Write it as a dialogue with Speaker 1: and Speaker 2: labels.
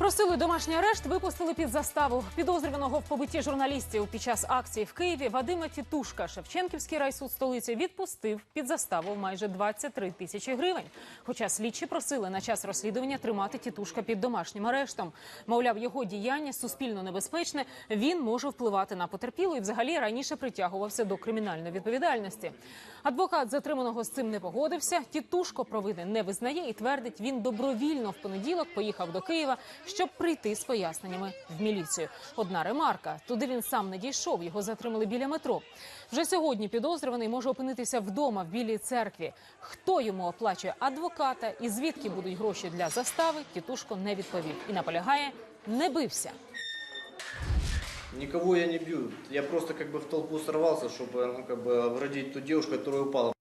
Speaker 1: Оголосили домашній арешт, випустили під заставу підозрюваного в побитті журналістів під час акції в Києві. Вадима Тітушка, Шевченківський райсуд столиці, відпустив під заставу майже 23 тисячі гривень. Хоча слідчі просили на час розслідування тримати Тітушка під домашнім арештом. Мовляв, його діяння суспільно небезпечне. Він може впливати на потерпілу і взагалі раніше притягувався до кримінальної відповідальності. Адвокат затриманого з цим не погодився. Тітушко провини не визнає і твердить, він добровільно в понеділок поїхав до Києва, щоб прийти з поясненнями в міліцію. Одна ремарка: туди він сам не дійшов. Його затримали біля метро. Вже сьогодні підозрюваний може опинитися вдома в білій церкві. Хто йому оплачує адвоката і звідки будуть гроші для застави? Тітушко не відповів і наполягає, не бився.
Speaker 2: Никого я не бью. Я просто как бы в толпу сорвался, чтобы ну, как бы оградить ту девушку, которая упала.